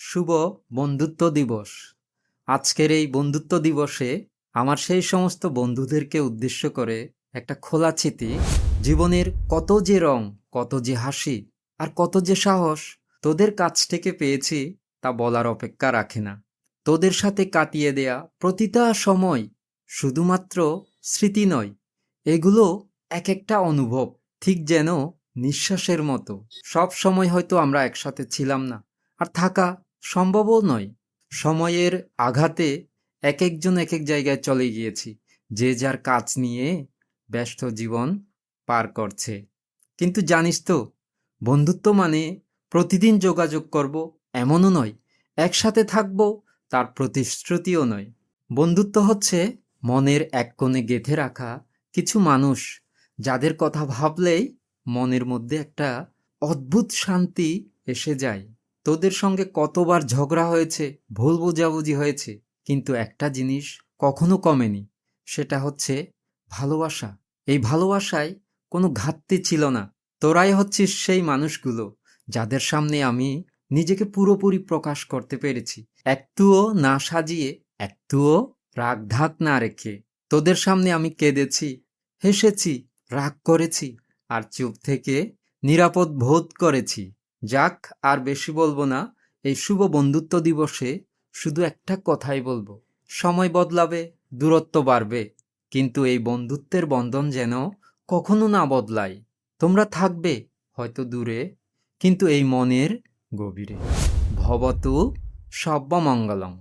শুভ বন্ধুত্ব দিবস। আজকের এই বন্ধুত্ব দিবসে আমার সেই সমস্ত বন্ধুদেরকে উদ্দেশ্য করে একটা খোলা চিঠি, জীবনের কত যে রং, কত যে হাসি আর কত যে সাহস তোদের কাছ থেকে পেয়েছি তা বলার অপেক্ষা রাখে না। তোদের সাথে কাটিয়ে দেয়া প্রতিটা সময় শুধুমাত্র স্মৃতি নয়, এগুলো এক একটা অনুভব, ঠিক যেন নিঃশ্বাসের মতো। সব সময় হয়তো আমরা একসাথে ছিলাম না আর থাকা সম্ভবও নয়। সময়ের আঘাতে এক একজন এক এক জায়গায় চলে গিয়েছি, যে যার কাজ নিয়ে ব্যস্ত জীবন পার করছে। কিন্তু জানিস তো, বন্ধুত্ব মানে প্রতিদিন যোগাযোগ করব এমনও নয়, একসাথে থাকব তার প্রতিশ্রুতিও নয়। বন্ধুত্ব হচ্ছে মনের এক কোণে গেঁথে রাখা কিছু মানুষ, যাদের কথা ভাবলেই মনের মধ্যে একটা অদ্ভুত শান্তি এসে যায়। তোদের সঙ্গে কতবার ঝগড়া হয়েছে, ভুল বোঝাবুঝি হয়েছে, কিন্তু একটা জিনিস কখনো কমেনি, সেটা হচ্ছে ভালোবাসা। এই ভালোবাসায় কোনো ঘাটতি ছিল না। তোরাই হচ্ছিস সেই মানুষগুলো যাদের সামনে আমি নিজেকে পুরোপুরি প্রকাশ করতে পেরেছি। একটুও না সাজিয়ে একটুও রাগ না রেখে তোদের সামনে আমি কেঁদেছি, হেসেছি, রাগ করেছি আর চুপ থেকে নিরাপদ বোধ করেছি। যাক, আর বেশি বলব না, এই শুভ বন্ধুত্ব দিবসে শুধু একটা কথাই বলব, সময় বদলাবে, দূরত্ব বাড়বে, কিন্তু এই বন্ধুত্বের বন্ধন যেন কখনো না বদলায়। তোমরা থাকবে হয়তো দূরে, কিন্তু এই মনের গভীরে। ভবতু সব্যমঙ্গলম